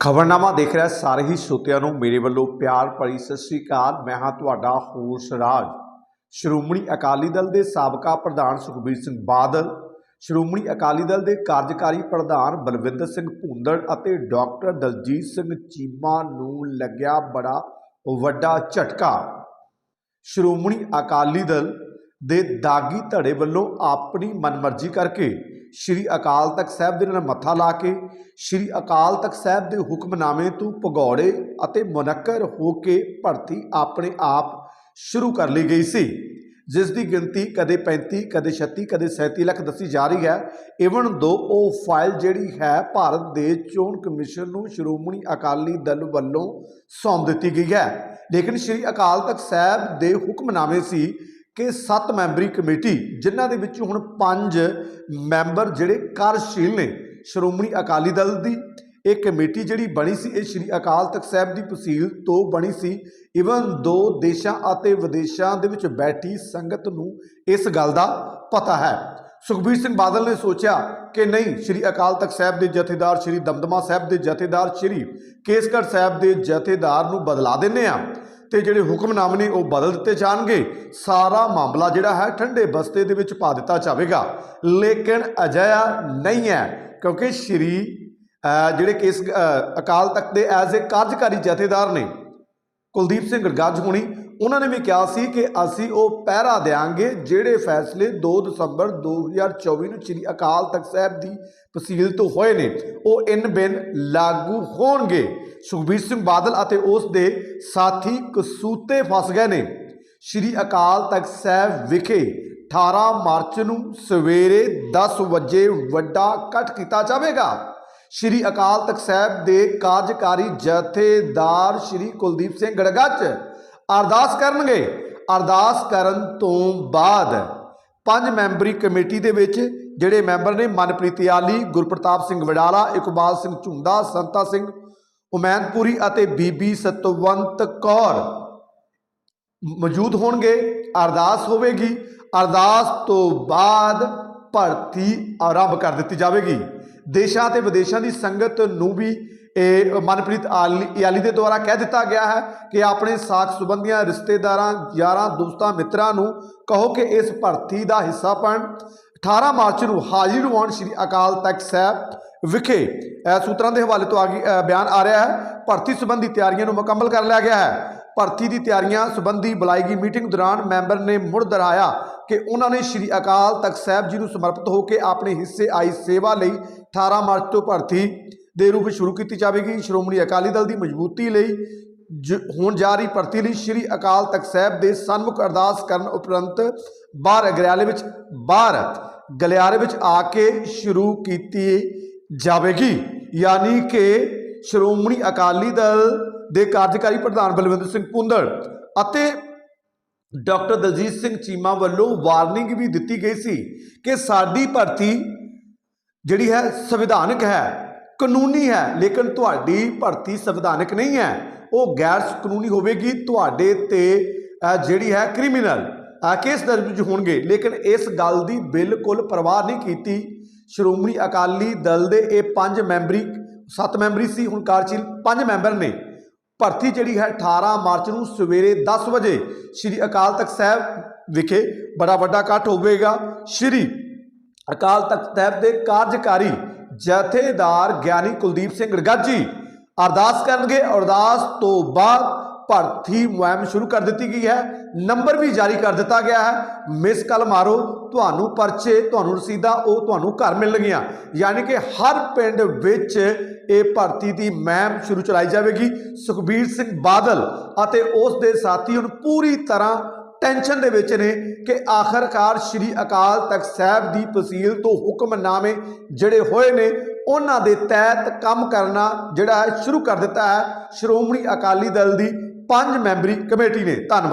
ਖਬਰਨਾਮਾ ਦੇਖ ਰਿਹਾ ਸਾਰੇ ਹੀ ਸਰੋਤਿਆਂ ਨੂੰ ਮੇਰੇ ਵੱਲੋਂ ਪਿਆਰ ਭਰੀ ਸਤਿ ਸ੍ਰੀ ਅਕਾਲ। ਮੈਂ ਹਾਂ ਤੁਹਾਡਾ ਹੋਸ਼ ਰਾਜ। ਸ਼੍ਰੋਮਣੀ ਅਕਾਲੀ ਦਲ ਦੇ ਸਾਬਕਾ ਪ੍ਰਧਾਨ ਸੁਖਬੀਰ ਸਿੰਘ ਬਾਦਲ, ਸ਼੍ਰੋਮਣੀ ਅਕਾਲੀ ਦਲ ਦੇ ਕਾਰਜਕਾਰੀ ਪ੍ਰਧਾਨ ਬਲਵਿੰਦਰ ਸਿੰਘ ਭੁੰਦੜ ਅਤੇ ਡਾਕਟਰ ਦਲਜੀਤ ਸਿੰਘ ਚੀਮਾ ਨੂੰ ਲੱਗਿਆ ਬੜਾ ਵੱਡਾ ਝਟਕਾ। ਸ਼੍ਰੋਮਣੀ ਅਕਾਲੀ ਦਲ ਦੇ ਦਾਗੀ ਧੜੇ ਵੱਲੋਂ ਆਪਣੀ ਮਨਮਰਜ਼ੀ ਕਰਕੇ ਸ਼੍ਰੀ ਅਕਾਲ ਤਖਤ ਸਾਹਿਬ ਦੇ ਨਾਲ ਮੱਥਾ ਲਾ ਕੇ, ਸ਼੍ਰੀ ਅਕਾਲ ਤਖਤ ਸਾਹਿਬ ਦੇ ਹੁਕਮਨਾਮੇ ਤੋਂ ਭਗੌੜੇ ਅਤੇ ਮੁਨੱਕਰ ਹੋ ਕੇ ਭਰਤੀ ਆਪਣੇ ਆਪ ਸ਼ੁਰੂ ਕਰ ਲਈ ਗਈ ਸੀ। ਜਿਸ ਦੀ ਗਿਣਤੀ ਕਦੇ 35 ਕਦੇ 36 ਕਦੇ 37 ਲੱਖ ਦੱਸੀ ਜਾ ਰਹੀ ਹੈ। ਇਵਨ ਦੋ ਉਹ ਫਾਈਲ ਜਿਹੜੀ ਹੈ ਭਾਰਤ ਦੇ ਚੋਣ ਕਮਿਸ਼ਨ ਨੂੰ ਸ਼੍ਰੋਮਣੀ ਅਕਾਲੀ ਦਲ ਵੱਲੋਂ ਸੌਂਪ ਦਿੱਤੀ ਗਈ ਹੈ। ਲੇਕਿਨ ਸ਼੍ਰੀ ਅਕਾਲ ਤਖਤ ਸਾਹਿਬ ਦੇ ਹੁਕਮਨਾਮੇ ਸੀ ਕਿ 7 ਮੈਂਬਰੀ ਕਮੇਟੀ, ਜਿਨ੍ਹਾਂ ਦੇ ਵਿੱਚ ਹੁਣ 5 ਮੈਂਬਰ ਜਿਹੜੇ ਕਾਰਜਸ਼ੀਲ ਨੇ, ਸ਼੍ਰੋਮਣੀ ਅਕਾਲੀ ਦਲ ਦੀ, ਇਹ ਕਮੇਟੀ ਜਿਹੜੀ ਬਣੀ ਸੀ, ਇਹ ਸ਼੍ਰੀ ਅਕਾਲ ਤਖਤ ਸਾਹਿਬ ਦੀ ਤਹਿਸੀਲ ਤੋਂ ਬਣੀ ਸੀ। ਇਵਨ ਦੋ ਦੇਸ਼ਾਂ ਅਤੇ ਵਿਦੇਸ਼ਾਂ ਦੇ ਵਿੱਚ ਬੈਠੀ ਸੰਗਤ ਨੂੰ ਇਸ ਗੱਲ ਦਾ ਪਤਾ ਹੈ। ਸੁਖਬੀਰ ਸਿੰਘ ਬਾਦਲ ਨੇ ਸੋਚਿਆ ਕਿ ਨਹੀਂ, ਸ਼੍ਰੀ ਅਕਾਲ ਤਖਤ ਸਾਹਿਬ ਦੇ ਜਥੇਦਾਰ ਸ਼੍ਰੀ ਦਮਦਮਾ ਸਾਹਿਬ ਦੇ ਜਥੇਦਾਰ ਸ਼੍ਰੀ ਕੇਸਗੜ੍ਹ ਸਾਹਿਬ ਦੇ ਜਥੇਦਾਰ ਨੂੰ ਬਦਲਾ ਦਿੰਨੇ ਆ ਤੇ ਜਿਹੜੇ ਹੁਕਮਨਾਮੇ ਨੇ ਉਹ ਬਦਲ ਦਿੱਤੇ ਜਾਣਗੇ। ਸਾਰਾ ਮਾਮਲਾ ਜਿਹੜਾ ਹੈ ਠੰਡੇ ਬਸਤੇ ਦੇ ਵਿੱਚ ਪਾ ਦਿੱਤਾ ਜਾਵੇਗਾ। ਲੇਕਿਨ ਅਜਿਹਾ ਨਹੀਂ ਹੈ, ਕਿਉਂਕਿ ਸ਼੍ਰੀ ਜਿਹੜੇ ਕੇਸ ਅਕਾਲ ਤਖਤ ਦੇ ਐਜ਼ ਅ ਕਾਰਜਕਾਰੀ ਜਥੇਦਾਰ ਨੇ, ਕੁਲਦੀਪ ਸਿੰਘ ਗਰਗੱਜ ਹੋਣੀ ਉਹਨਾਂ ਨੇ ਵੀ ਕਿਹਾ ਸੀ ਕਿ ਅਸੀਂ ਉਹ ਪਹਿਰਾ ਦੇਾਂਗੇ ਜਿਹੜੇ ਫੈਸਲੇ 2 ਦਸੰਬਰ 2024 ਨੂੰ ਸ੍ਰੀ ਅਕਾਲ ਤਖਤ ਸਾਹਿਬ ਦੀ ਤਹਿਸੀਲ ਤੋਂ ਹੋਏ ਨੇ, ਉਹ ਇਨ ਬਿਨ ਲਾਗੂ ਹੋਣਗੇ। ਸੁਖਬੀਰ ਸਿੰਘ ਬਾਦਲ ਅਤੇ ਉਸ ਦੇ ਸਾਥੀ ਕਸੂਤੇ ਫਸ ਗਏ ਨੇ। ਸ੍ਰੀ ਅਕਾਲ ਤਖਤ ਸਾਹਿਬ ਵਿਖੇ 18 ਮਾਰਚ ਨੂੰ ਸਵੇਰੇ 10 ਵਜੇ ਵੱਡਾ ਇਕੱਠ ਕੀਤਾ ਜਾਵੇਗਾ। ਸ਼੍ਰੀ ਅਕਾਲ ਤਖਤ ਸਾਹਿਬ ਦੇ ਕਾਰਜਕਾਰੀ ਜਥੇਦਾਰ ਸ਼੍ਰੀ ਕੁਲਦੀਪ ਸਿੰਘ ਗੜਗੱਜ ਅਰਦਾਸ ਕਰਨਗੇ। ਅਰਦਾਸ ਕਰਨ ਤੋਂ ਬਾਅਦ ਪੰਜ ਮੈਂਬਰੀ ਕਮੇਟੀ ਦੇ ਵਿੱਚ ਜਿਹੜੇ ਮੈਂਬਰ ਨੇ ਮਨਪ੍ਰੀਤ ਆਲੀ ਗੁਰਪ੍ਰਤਾਪ ਸਿੰਘ ਵਡਾਲਾ, ਇਕਬਾਲ ਸਿੰਘ ਝੁੰਦਾ ਸੰਤਾ ਸਿੰਘ ਉਮੈਨਪੁਰੀ ਅਤੇ ਬੀਬੀ ਸਤਵੰਤ ਕੌਰ ਮੌਜੂਦ ਹੋਣਗੇ। ਅਰਦਾਸ ਹੋਵੇਗੀ। ਅਰਦਾਸ ਤੋਂ ਬਾਅਦ ਭਰਤੀ ਆਰੰਭ ਕਰ ਦਿੱਤੀ ਜਾਵੇਗੀ। ਦੇਸ਼ਾਂ ਤੇ ਵਿਦੇਸ਼ਾਂ ਦੀ ਸੰਗਤ ਨੂੰ ਵੀ ਇਹ ਮਨਪ੍ਰੀਤ ਆਲੀ ਆਲੀ ਦੇ ਦੁਆਰਾ ਕਹਿ ਦਿੱਤਾ ਗਿਆ ਹੈ ਕਿ ਆਪਣੇ ਸਾਥ ਸੰਬੰਧੀਆਂ ਰਿਸ਼ਤੇਦਾਰਾਂ, ਯਾਰਾਂ, ਦੋਸਤਾਂ, ਮਿੱਤਰਾਂ ਨੂੰ ਕਹੋ ਕਿ ਇਸ ਭਰਤੀ ਦਾ ਹਿੱਸਾ ਬਣ। 18 ਮਾਰਚ ਨੂੰ ਹਾਜ਼ਰ ਹੋਣ ਸ੍ਰੀ ਅਕਾਲ ਤਖਤ ਸਾਹਿਬ ਵਿਖੇ ਸੂਤਰਾਂ ਦੇ ਹਵਾਲੇ ਤੋਂ ਆ ਗਈ ਬਿਆਨ ਆ ਰਿਹਾ ਹੈ। ਭਰਤੀ ਸੰਬੰਧੀ ਤਿਆਰੀਆਂ ਨੂੰ ਮੁਕੰਮਲ ਕਰ ਲਿਆ ਗਿਆ ਹੈ। ਭਰਤੀ ਦੀ ਤਿਆਰੀਆਂ ਸੰਬੰਧੀ ਬੁਲਾਈ ਗਈ ਮੀਟਿੰਗ ਦੌਰਾਨ ਮੈਂਬਰ ਨੇ ਮੁੜ ਦੁਹਰਾਇਆ ਕਿ ਉਹਨਾਂ ਨੇ ਸ਼੍ਰੀ ਅਕਾਲ ਤਖਤ ਸਾਹਿਬ ਜੀ ਨੂੰ ਸਮਰਪਿਤ ਹੋ ਕੇ ਆਪਣੇ ਹਿੱਸੇ ਆਈ ਸੇਵਾ ਲਈ 18 ਮਾਰਚ ਤੋਂ ਭਰਤੀ ਦੇ ਰੂਪ ਵਿੱਚ ਸ਼ੁਰੂ ਕੀਤੀ ਜਾਵੇਗੀ। ਸ਼੍ਰੋਮਣੀ ਅਕਾਲੀ ਦਲ ਦੀ ਮਜ਼ਬੂਤੀ ਲਈ ਜ- ਹੋਣ ਜਾ ਰਹੀ ਭਰਤੀ ਲਈ ਸ਼੍ਰੀ ਅਕਾਲ ਤਖਤ ਸਾਹਿਬ ਦੇ ਸਨਮੁਖ ਅਰਦਾਸ ਕਰਨ ਉਪਰੰਤ ਬਾਹਰ ਗਲਿਆਰੇ ਵਿੱਚ, ਬਾਹਰ ਗਲਿਆਰੇ ਵਿੱਚ ਆ ਕੇ ਸ਼ੁਰੂ ਕੀਤੀ ਜਾਵੇਗੀ। ਯਾਨੀ ਕਿ ਸ਼੍ਰੋਮਣੀ ਅਕਾਲੀ ਦਲ ਦੇ ਕਾਰਜਕਾਰੀ ਪ੍ਰਧਾਨ ਬਲਵਿੰਦਰ ਸਿੰਘ ਪੁੰਦੜ ਅਤੇ ਡਾਕਟਰ ਦਲਜੀਤ ਸਿੰਘ ਚੀਮਾ ਵੱਲੋਂ ਵਾਰਨਿੰਗ ਵੀ ਦਿੱਤੀ ਗਈ ਸੀ ਕਿ ਸਾਡੀ ਭਰਤੀ ਜਿਹੜੀ ਹੈ ਸੰਵਿਧਾਨਕ ਹੈ। ਕਾਨੂੰਨੀ ਹੈ, ਲੇਕਿਨ ਤੁਹਾਡੀ ਭਰਤੀ ਸੰਵਿਧਾਨਕ ਨਹੀਂ ਹੈ। ਉਹ ਗੈਰ ਕਾਨੂੰਨੀ ਹੋਵੇਗੀ, ਤੁਹਾਡੇ ਤੇ ਜਿਹੜੀ ਹੈ ਕ੍ਰਿਮੀਨਲ ਕੇਸ ਦਰਜ ਹੋਣਗੇ। ਲੇਕਿਨ ਇਸ ਗੱਲ ਦੀ ਬਿਲਕੁਲ ਪਰਵਾਹ ਨਹੀਂ ਕੀਤੀ। ਸ਼੍ਰੋਮਣੀ ਅਕਾਲੀ ਦਲ ਦੇ ਇਹ ਪੰਜ ਮੈਂਬਰੀ, ਸੱਤ ਮੈਂਬਰੀ ਸੀ, ਹੁਣ ਕਾਰਜਸ਼ੀਲ ਪੰਜ ਮੈਂਬਰ ਨੇ। ਭਰਤੀ ਜਿਹੜੀ ਹੈ 18 ਮਾਰਚ ਨੂੰ ਸਵੇਰੇ 10 ਵਜੇ ਸ੍ਰੀ ਅਕਾਲ ਤਖਤ ਸਾਹਿਬ ਵਿਖੇ ਬੜਾ ਵੱਡਾ ਇਕੱਠ ਹੋਵੇਗਾ। ਸ੍ਰੀ ਅਕਾਲ ਤਖਤ ਸਾਹਿਬ ਦੇ ਕਾਰਜਕਾਰੀ ਜਥੇਦਾਰ ਗਿਆਨੀ ਕੁਲਦੀਪ ਸਿੰਘ ਗੜਗਾਜੀ ਅਰਦਾਸ ਕਰਨਗੇ। ਅਰਦਾਸ ਤੋਂ ਬਾਅਦ ਭਰਤੀ ਮੁਹਿੰਮ ਸ਼ੁਰੂ ਕਰ ਦਿੱਤੀ ਗਈ ਹੈ। ਨੰਬਰ ਵੀ ਜਾਰੀ ਕਰ ਦਿੱਤਾ ਗਿਆ ਹੈ। ਮਿਸ ਕਾਲ ਮਾਰੋ। ਤੁਹਾਨੂੰ ਪਰਚੇ, ਤੁਹਾਨੂੰ ਰਸੀਦਾ, ਉਹ ਤੁਹਾਨੂੰ ਘਰ ਮਿਲਣਗੀਆਂ। ਯਾਨੀ ਕਿ ਹਰ ਪਿੰਡ ਵਿੱਚ ਇਹ ਭਰਤੀ ਦੀ ਮੁਹਿੰਮ ਸ਼ੁਰੂ ਚਲਾਈ ਜਾਵੇਗੀ। ਸੁਖਬੀਰ ਸਿੰਘ ਬਾਦਲ ਅਤੇ ਉਸ ਦੇ ਸਾਥੀ ਹੁਣ ਪੂਰੀ ਤਰ੍ਹਾਂ ਟੈਨਸ਼ਨ ਦੇ ਵਿੱਚ ਨੇ ਕਿ ਆਖਰਕਾਰ ਸ਼੍ਰੀ ਅਕਾਲ ਤਖਤ ਸਾਹਿਬ ਦੀ ਫਸੀਲ ਤੋਂ ਹੁਕਮਨਾਮੇ ਜਿਹੜੇ ਹੋਏ ਨੇ, ਉਹਨਾਂ ਦੇ ਤਹਿਤ ਕੰਮ ਕਰਨਾ ਜਿਹੜਾ ਹੈ, ਸ਼ੁਰੂ ਕਰ ਦਿੱਤਾ ਹੈ। ਸ਼੍ਰੋਮਣੀ ਅਕਾਲੀ ਦਲ ਦੀ ਪੰਜ ਮੈਂਬਰੀ ਕਮੇਟੀ ਨੇ। ਧੰਨਵਾਦ।